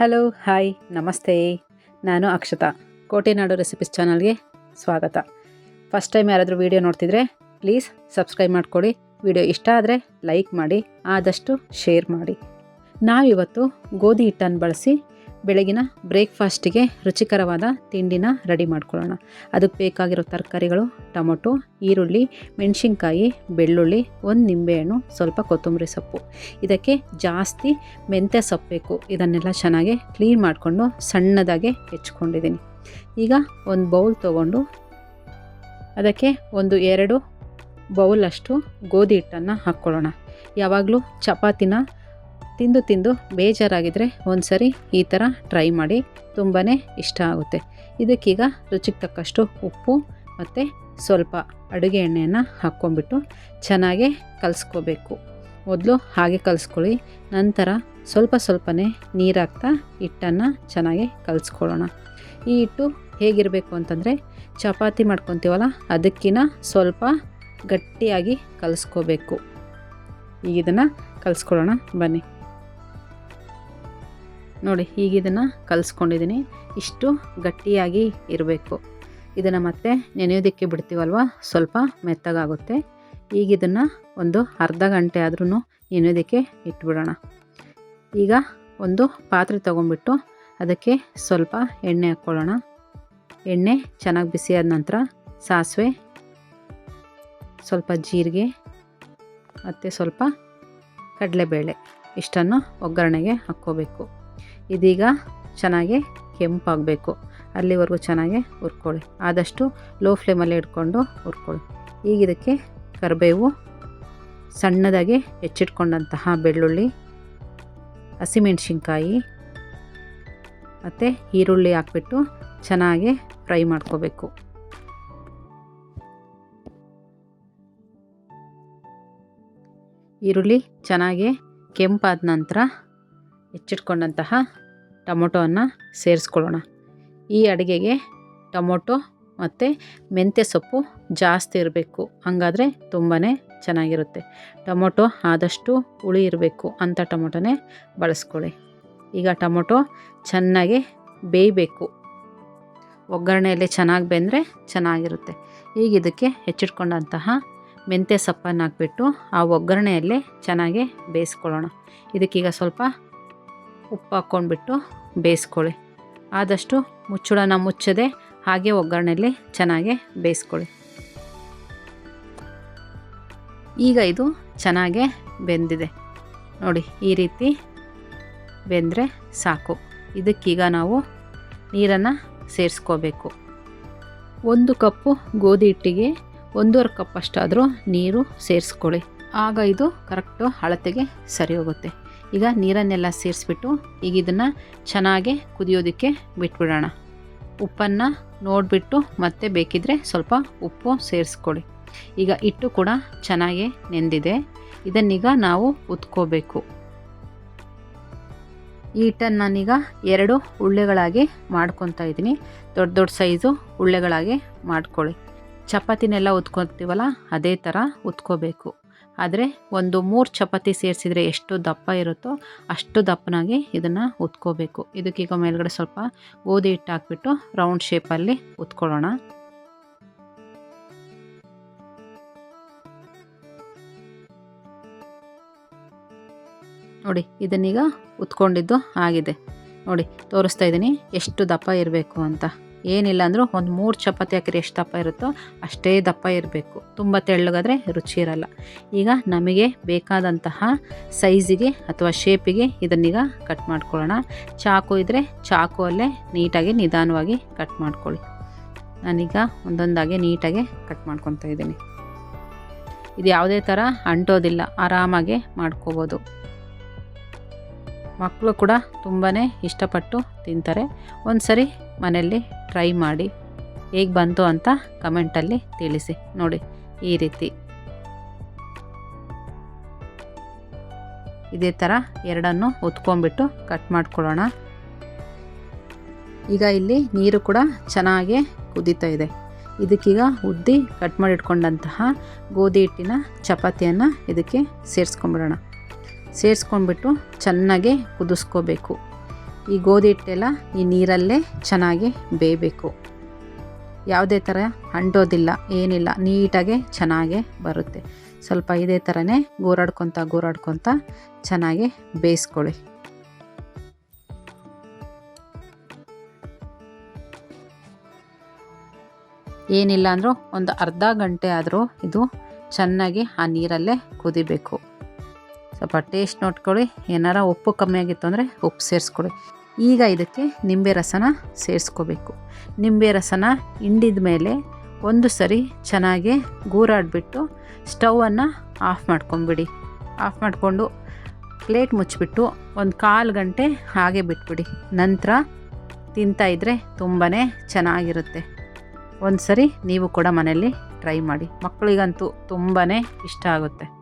Hello hi ನಮಸ್ತೆ. ನಾನು ಅಕ್ಷತಾ. ಕೋಟೆನಾಡು recipes ಚಾನಲ್ಗೆ ಸ್ವಾಗತ. ಫಸ್ಟ್ ಟೈಮ್ ಯಾರಾದರೂ ವೀಡಿಯೋ ನೋಡ್ತಿದ್ರೆ ಪ್ಲೀಸ್ ಸಬ್ಸ್ಕ್ರೈಬ್ ಮಾಡ್ಕೊಳ್ಳಿ ವಿಡಿಯೋ ಇಷ್ಟ ಆದರೆ ಲೈಕ್ ಮಾಡಿ, ಆದಷ್ಟು ಶೇರ್ ಮಾಡಿ. ನಾವಿವತ್ತು ಗೋಧಿ ಹಿಟ್ಟನ್ನು ಬಳಸಿ ಬೆಳಗಿನ ಬ್ರೇಕ್ಫಾಸ್ಟಿಗೆ ರುಚಿಕರವಾದ ತಿಂಡಿನ ರೆಡಿ ಮಾಡ್ಕೊಳ್ಳೋಣ. ಅದಕ್ಕೆ ಬೇಕಾಗಿರೋ ತರಕಾರಿಗಳು, ಟೊಮೊಟೊ, ಈರುಳ್ಳಿ, ಮೆಣಸಿನ್ಕಾಯಿ, ಬೆಳ್ಳುಳ್ಳಿ, ಒಂದು ನಿಂಬೆಹಣ್ಣು, ಸ್ವಲ್ಪ ಕೊತ್ತಂಬರಿ ಸೊಪ್ಪು. ಇದಕ್ಕೆ ಜಾಸ್ತಿ ಮೆಂತ್ಯ ಸೊಪ್ಪು ಬೇಕು. ಇದನ್ನೆಲ್ಲ ಚೆನ್ನಾಗಿ ಕ್ಲೀನ್ ಮಾಡಿಕೊಂಡು ಸಣ್ಣದಾಗೆ ಹೆಚ್ಕೊಂಡಿದ್ದೀನಿ. ಈಗ ಒಂದು ಬೌಲ್ ತೊಗೊಂಡು ಅದಕ್ಕೆ ಒಂದು ಎರಡು ಬೌಲಷ್ಟು ಗೋಧಿ ಹಿಟ್ಟನ್ನು ಹಾಕ್ಕೊಳ್ಳೋಣ. ಯಾವಾಗಲೂ ಚಪಾತಿನ ತಿಂದು ತಿಂದು ಬೇಜಾರಾಗಿದ್ದರೆ ಒಂದು ಸರಿ ಈ ಥರ ಟ್ರೈ ಮಾಡಿ ತುಂಬಾ ಇಷ್ಟ ಆಗುತ್ತೆ. ಇದಕ್ಕೀಗ ರುಚಿಗೆ ತಕ್ಕಷ್ಟು ಉಪ್ಪು ಮತ್ತು ಸ್ವಲ್ಪ ಅಡುಗೆ ಎಣ್ಣೆಯನ್ನು ಹಾಕ್ಕೊಂಬಿಟ್ಟು ಚೆನ್ನಾಗೆ ಕಲಿಸ್ಕೋಬೇಕು. ಮೊದಲು ಹಾಗೆ ಕಲಿಸ್ಕೊಳ್ಳಿ, ನಂತರ ಸ್ವಲ್ಪ ಸ್ವಲ್ಪನೇ ಹಾಕ್ತಾ ಹಿಟ್ಟನ್ನು ಚೆನ್ನಾಗಿ ಕಲಿಸ್ಕೊಳ್ಳೋಣ. ಈ ಹಿಟ್ಟು ಹೇಗಿರಬೇಕು ಅಂತಂದರೆ ಚಪಾತಿ ಮಾಡ್ಕೊತೀವಲ್ಲ ಅದಕ್ಕಿಂತ ಸ್ವಲ್ಪ ಗಟ್ಟಿಯಾಗಿ ಕಲಿಸ್ಕೋಬೇಕು. ಈಗ ಇದನ್ನು ಕಲಿಸ್ಕೊಳ್ಳೋಣ, ಬನ್ನಿ. ನೋಡಿ ಈಗ ಇದನ್ನು ಕಲಿಸ್ಕೊಂಡಿದ್ದೀನಿ ಇಷ್ಟು ಗಟ್ಟಿಯಾಗಿ ಇರಬೇಕು. ಇದನ್ನು ಮತ್ತೆ ನೆನೆಯೋದಕ್ಕೆ ಬಿಡ್ತೀವಲ್ವ? ಸ್ವಲ್ಪ ಮೆತ್ತಗಾಗುತ್ತೆ. ಈಗ ಇದನ್ನು ಒಂದು ಅರ್ಧ ಗಂಟೆ ಆದ್ರೂ ನೆನೆಯೋದಕ್ಕೆ ಇಟ್ಬಿಡೋಣ. ಈಗ ಒಂದು ಪಾತ್ರೆ ತೊಗೊಂಬಿಟ್ಟು ಅದಕ್ಕೆ ಸ್ವಲ್ಪ ಎಣ್ಣೆ ಹಾಕ್ಕೊಳ್ಳೋಣ. ಎಣ್ಣೆ ಚೆನ್ನಾಗಿ ಬಿಸಿಯಾದ ನಂತರ ಸಾಸಿವೆ, ಸ್ವಲ್ಪ ಜೀರಿಗೆ, ಮತ್ತು ಸ್ವಲ್ಪ ಕಡಲೆಬೇಳೆ. ಇಷ್ಟನ್ನು ಒಗ್ಗರಣೆಗೆ ಹಾಕ್ಕೋಬೇಕು. ಇದೀಗ ಚೆನ್ನಾಗಿ ಕೆಂಪಾಗಬೇಕು. ಅಲ್ಲಿವರೆಗೂ ಚೆನ್ನಾಗಿ ಹುರ್ಕೊಳ್ಳಿ. ಆದಷ್ಟು ಲೋ ಫ್ಲೇಮಲ್ಲಿ ಇಟ್ಕೊಂಡು ಹುರ್ಕೊಳ್ಳಿ. ಈಗ ಇದಕ್ಕೆ ಕರಿಬೇವು ಸಣ್ಣದಾಗಿ ಹೆಚ್ಚಿಟ್ಕೊಂಡಂತಹ ಬೆಳ್ಳುಳ್ಳಿ, ಹಸಿಮೆಣ್ಸಿನ್ಕಾಯಿ ಮತ್ತು ಈರುಳ್ಳಿ ಹಾಕ್ಬಿಟ್ಟು ಚೆನ್ನಾಗಿ ಫ್ರೈ ಮಾಡ್ಕೋಬೇಕು. ಈರುಳ್ಳಿ ಚೆನ್ನಾಗಿ ಕೆಂಪಾದ ನಂತರ ಹೆಚ್ಚಿಟ್ಕೊಂಡಂತಹ ಟೊಮೊಟೊವನ್ನು ಸೇರಿಸ್ಕೊಳ್ಳೋಣ. ಈ ಅಡುಗೆಗೆ ಟೊಮೊಟೊ ಮತ್ತು ಮೆಂತ್ಯ ಸೊಪ್ಪು ಜಾಸ್ತಿ ಇರಬೇಕು. ಹಾಗಾದರೆ ತುಂಬಾ ಚೆನ್ನಾಗಿರುತ್ತೆ. ಟೊಮೊಟೊ ಆದಷ್ಟು ಹುಳಿ ಇರಬೇಕು ಅಂಥ ಟೊಮೊಟೊನೇ ಬಳಸ್ಕೊಳ್ಳಿ. ಈಗ ಟೊಮೊಟೊ ಚೆನ್ನಾಗಿ ಬೇಯಬೇಕು. ಒಗ್ಗರಣೆಯಲ್ಲಿ ಚೆನ್ನಾಗಿ ಬೆಂದರೆ ಚೆನ್ನಾಗಿರುತ್ತೆ. ಈಗ ಇದಕ್ಕೆ ಹೆಚ್ಚಿಟ್ಕೊಂಡಂತಹ ಮೆಂತ್ಯ ಸೊಪ್ಪನ್ನು ಹಾಕ್ಬಿಟ್ಟು ಆ ಒಗ್ಗರಣೆಯಲ್ಲೇ ಚೆನ್ನಾಗಿ ಬೇಯಿಸ್ಕೊಳ್ಳೋಣ. ಇದಕ್ಕೀಗ ಸ್ವಲ್ಪ ಉಪ್ಪು ಹಾಕ್ಕೊಂಡ್ಬಿಟ್ಟು ಬೇಯಿಸ್ಕೊಳ್ಳಿ. ಆದಷ್ಟು ಮುಚ್ಚಳನ ಮುಚ್ಚದೆ ಹಾಗೆ ಒಗ್ಗರಣೆಯಲ್ಲಿ ಚೆನ್ನಾಗಿ ಬೇಯಿಸ್ಕೊಳ್ಳಿ. ಈಗ ಇದು ಚೆನ್ನಾಗೆ ಬೆಂದಿದೆ. ನೋಡಿ, ಈ ರೀತಿ ಬೆಂದರೆ ಸಾಕು. ಇದಕ್ಕೀಗ ನಾವು ನೀರನ್ನು ಸೇರಿಸ್ಕೋಬೇಕು. ಒಂದು ಕಪ್ಪು ಗೋಧಿ ಹಿಟ್ಟಿಗೆ ಒಂದೂವರೆ ಕಪ್ ಅಷ್ಟಾದರೂ ನೀರು ಸೇರಿಸ್ಕೊಳ್ಳಿ. ಆಗ ಇದು ಕರೆಕ್ಟು ಅಳತೆಗೆ ಸರಿ ಹೋಗುತ್ತೆ ಈಗ ನೀರನ್ನೆಲ್ಲ ಸೇರಿಸ್ಬಿಟ್ಟು ಈಗ ಇದನ್ನು ಚೆನ್ನಾಗಿ ಕುದಿಯೋದಕ್ಕೆ ಬಿಟ್ಬಿಡೋಣ. ಉಪ್ಪನ್ನು ನೋಡಿಬಿಟ್ಟು ಮತ್ತೆ ಬೇಕಿದ್ರೆ ಸ್ವಲ್ಪ ಉಪ್ಪು ಸೇರಿಸ್ಕೊಳ್ಳಿ. ಈಗ ಹಿಟ್ಟು ಕೂಡ ಚೆನ್ನಾಗಿ ನೆಂದಿದೆ. ಇದನ್ನೀಗ ನಾವು ಉತ್ಕೋಬೇಕು. ಈ ಹಿಟ್ಟನ್ನು ನಾನೀಗ ಎರಡು ಉಳ್ಳೆಗಳಾಗಿ ಮಾಡ್ಕೊತಾ ಇದ್ದೀನಿ. ದೊಡ್ಡ ದೊಡ್ಡ ಸೈಜು ಉಳ್ಳೆಗಳಾಗಿ ಮಾಡ್ಕೊಳ್ಳಿ. ಚಪಾತಿನೆಲ್ಲ ಉತ್ಕೊತೀವಲ್ಲ ಅದೇ ಥರ ಉತ್ಕೋಬೇಕು. ಆದರೆ ಒಂದು ಮೂರು ಚಪಾತಿ ಸೇರಿಸಿದರೆ ಎಷ್ಟು ದಪ್ಪ ಇರುತ್ತೋ ಅಷ್ಟು ದಪ್ಪನಾಗಿ ಇದನ್ನು ಉತ್ಕೋಬೇಕು. ಇದಕ್ಕೀಗ ಮೇಲ್ಗಡೆ ಸ್ವಲ್ಪ ಗೋಧಿ ಹಿಟ್ಟು ಹಾಕ್ಬಿಟ್ಟು ರೌಂಡ್ ಶೇಪಲ್ಲಿ ಉತ್ಕೊಳ್ಳೋಣ. ನೋಡಿ, ಇದನ್ನೀಗ ಉತ್ಕೊಂಡಿದ್ದು ಆಗಿದೆ. ನೋಡಿ, ತೋರಿಸ್ತಾ ಇದ್ದೀನಿ ಎಷ್ಟು ದಪ್ಪ ಇರಬೇಕು ಅಂತ. ಏನಿಲ್ಲ ಅಂದರೂ ಒಂದು ಮೂರು ಚಪಾತಿ ಹಾಕಿದ್ರೆ ಎಷ್ಟು ದಪ್ಪ ಇರುತ್ತೋ ಅಷ್ಟೇ ದಪ್ಪ ಇರಬೇಕು. ತುಂಬ ತೆಳ್ಳಗಾದರೆ ರುಚಿ ಇರಲ್ಲ. ಈಗ ನಮಗೆ ಬೇಕಾದಂತಹ ಸೈಜಿಗೆ ಅಥವಾ ಶೇಪಿಗೆ ಇದನ್ನೀಗ ಕಟ್ ಮಾಡ್ಕೊಳ್ಳೋಣ. ಚಾಕು ಇದ್ದರೆ ಚಾಕುವಲ್ಲೇ ನೀಟಾಗಿ ನಿಧಾನವಾಗಿ ಕಟ್ ಮಾಡ್ಕೊಳ್ಳಿ. ನಾನೀಗ ಒಂದೊಂದಾಗಿ ನೀಟಾಗಿ ಕಟ್ ಮಾಡ್ಕೊತಾ ಇದ್ದೀನಿ. ಇದು ಯಾವುದೇ ಥರ ಅಂಟೋದಿಲ್ಲ, ಆರಾಮಾಗಿ ಮಾಡ್ಕೋಬೋದು. ಮಕ್ಕಳು ಕೂಡ ತುಂಬಾ ಇಷ್ಟಪಟ್ಟು ತಿಂತಾರೆ. ಒಂದು ಸರಿ ಮನೆಯಲ್ಲಿ ಟ್ರೈ ಮಾಡಿ ಹೇಗೆ ಬಂತು ಅಂತ ಕಮೆಂಟಲ್ಲಿ ತಿಳಿಸಿ. ನೋಡಿ, ಈ ರೀತಿ. ಇದೇ ಥರ ಎರಡನ್ನು ಹೊತ್ಕೊಂಡ್ಬಿಟ್ಟು ಕಟ್ ಮಾಡ್ಕೊಳ್ಳೋಣ. ಈಗ ಇಲ್ಲಿ ನೀರು ಕೂಡ ಚೆನ್ನಾಗಿ ಕುದೀತಾ ಇದೆ. ಇದಕ್ಕೀಗ ಉದ್ದಿ ಕಟ್ ಮಾಡಿಟ್ಕೊಂಡಂತಹ ಗೋಧಿ ಹಿಟ್ಟಿನ ಚಪಾತಿಯನ್ನು ಇದಕ್ಕೆ ಸೇರಿಸ್ಕೊಂಬಿಡೋಣ ಸೇರಿಸ್ಕೊಂಡ್ಬಿಟ್ಟು ಚೆನ್ನಾಗಿ ಕುದಿಸ್ಕೋಬೇಕು. ಈ ಗೋಧಿ ಹಿಟ್ಟೆಲ್ಲ ಈ ನೀರಲ್ಲೇ ಚೆನ್ನಾಗಿ ಬೇಯಬೇಕು. ಯಾವುದೇ ಥರ ಅಂಟೋದಿಲ್ಲ, ಏನಿಲ್ಲ, ನೀಟಾಗೆ ಚೆನ್ನಾಗೆ ಬರುತ್ತೆ. ಸ್ವಲ್ಪ ಇದೇ ಥರನೇ ಗೋರಾಡ್ಕೊತ ಗೋರಾಡ್ಕೊತ ಚೆನ್ನಾಗಿ ಬೇಯಿಸ್ಕೊಳ್ಳಿ. ಏನಿಲ್ಲ ಅಂದರೂ ಒಂದು ಅರ್ಧ ಗಂಟೆ ಆದರೂ ಇದು ಚೆನ್ನಾಗಿ ಆ ನೀರಲ್ಲೇ ಕುದಿಬೇಕು. ಸ್ವಲ್ಪ ಟೇಸ್ಟ್ ನೋಡ್ಕೊಳ್ಳಿ. ಏನಾರ ಉಪ್ಪು ಕಮ್ಮಿ ಆಗಿತ್ತು ಅಂದರೆ ಉಪ್ಪು ಸೇರಿಸ್ಕೊಳ್ಳಿ. ಈಗ ಇದಕ್ಕೆ ನಿಂಬೆ ರಸನ ಸೇರಿಸ್ಕೋಬೇಕು. ನಿಂಬೆ ರಸನ ಹಿಂಡಿದ ಮೇಲೆ ಒಂದು ಸರಿ ಚೆನ್ನಾಗಿ ಗೂರಾಡಿಬಿಟ್ಟು ಸ್ಟವನ್ನು ಆಫ್ ಮಾಡ್ಕೊಂಬಿಡಿ. ಆಫ್ ಮಾಡಿಕೊಂಡು ಪ್ಲೇಟ್ ಮುಚ್ಚಿಬಿಟ್ಟು ಒಂದು ಕಾಲು ಗಂಟೆ ಹಾಗೆ ಬಿಟ್ಬಿಡಿ. ನಂತರ ತಿಂತಾಯಿದ್ರೆ ತುಂಬಾ ಚೆನ್ನಾಗಿರುತ್ತೆ. ಒಂದು ಸರಿ ನೀವು ಕೂಡ ಮನೆಯಲ್ಲಿ ಟ್ರೈ ಮಾಡಿ. ಮಕ್ಕಳಿಗಂತೂ ತುಂಬಾ ಇಷ್ಟ ಆಗುತ್ತೆ.